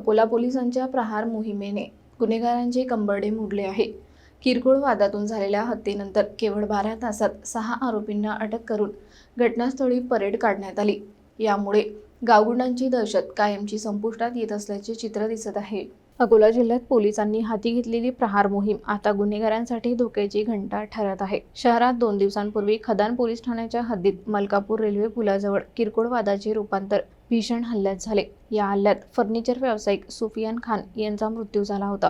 अकोला पोलिसांच्या प्रहार मोहिमेने गुन्हेगारांचे कंबरडे मोडले आहे. किरकोळ वादातून झालेल्या हत्येनंतर केवळ बारा तासात सहा आरोपींना अटक करून घटनास्थळी परेड काढण्यात आली. यामुळे गावगुंडांची दहशत कायमची संपुष्टात येत असल्याचे चित्र दिसत आहे. अकोला जिल्ह्यात पोलिसांनी हाती घेतलेली प्रहार मोहीम आता गुन्हेगारांसाठी धोक्याची घंटा ठरत आहे. शहरात दोन दिवसांपूर्वी खदान पोलीस ठाण्याच्या हद्दीत मलकापूर रेल्वे पुलाजवळ किरकोळ वादाचे रूपांतर भीषण हल्ल्यात झाले. या हल्ल्यात फर्निचर व्यावसायिक सुफियान खान यांचा मृत्यू झाला होता.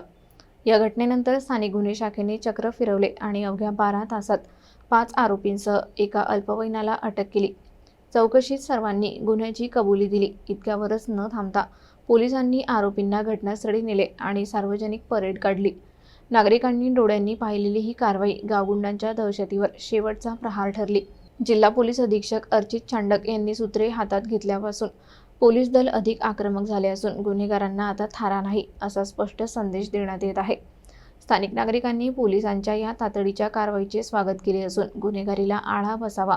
या घटनेनंतर स्थानिक गुन्हे शाखेने चक्र फिरवले आणि अवघ्या बारा तासात पाच आरोपींसह एका अल्पवयीनाला अटक केली. चौकशीत सर्वांनी गुन्ह्याची कबुली दिली. इतक्यावरच न थांबता पोलिसांनी आरोपींना घटनास्थळी नेले आणि सार्वजनिक परेड काढली. नागरिकांनी डोळ्यांनी पाहिलेली ही कारवाई गावगुंडांच्या दहशतीवर शेवटचा प्रहार ठरली. जिल्हा पोलीस अधीक्षक अर्चित चांडक यांनी सूत्रे हातात घेतल्यापासून पोलीस दल अधिक आक्रमक झाले असून गुन्हेगारांना आता थारा नाही असा स्पष्ट संदेश देण्यात येत आहे. स्थानिक नागरिकांनी पोलिसांच्या या तातडीच्या कारवाईचे स्वागत केले असून गुन्हेगारीला आळा बसावा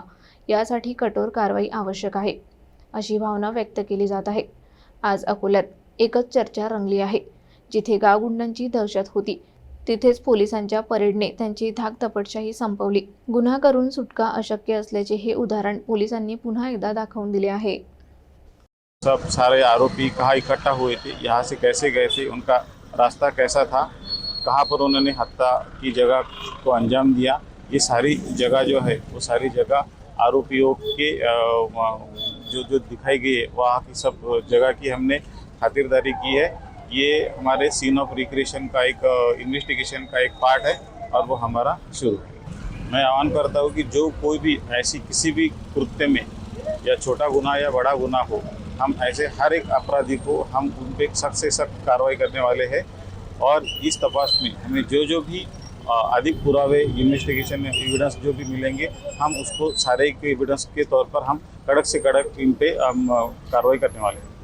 यासाठी कठोर कारवाई आवश्यक आहे अशी भावना व्यक्त केली जात आहे. आज अकोल्यात एकच चर्चा रंगली आहे जिथे गावगुंडांची दहशत होती तिथेच पोलिसांच्या परेडने त्यांची धाकधपटशाही संपवली. गुन्हा करून सुटका अशक्य असल्याचे हे उदाहरण पोलिसांनी पुन्हा एकदा दाखवून दिले आहे. सब सारे आरोपी कहाँ इकट्ठा हुए थे? यहाँ से कैसे गए थे? उनका रास्ता कैसा था? कहाँ पर उन्होंने हत्या की जगह को अंजाम दिया? ये सारी जगह जो है वो सारी जगह आरोपियों के जो जो दिखाई गई है वहाँ की सब जगह की हमने खातिरदारी की है। ये हमारे सीन ऑफ़ रिक्रिएशन का एक इन्वेस्टिगेशन का एक पार्ट है और वो हमारा शुरू है। मैं आह्वान करता हूँ कि जो कोई भी ऐसी किसी भी कृत्य में या छोटा गुना या बड़ा गुना हो, हम ऐसे हर एक अपराधी को हम उन पर सख्त से सख्त कार्रवाई करने वाले हैं और इस तपास में हमें जो जो भी अधिक पुरावे इन्वेस्टिगेशन में एविडेंस जो भी मिलेंगे, हम उसको सारे के एविडेंस के तौर पर हम कड़क से कड़क इन पे कार्रवाई करने वाले हैं।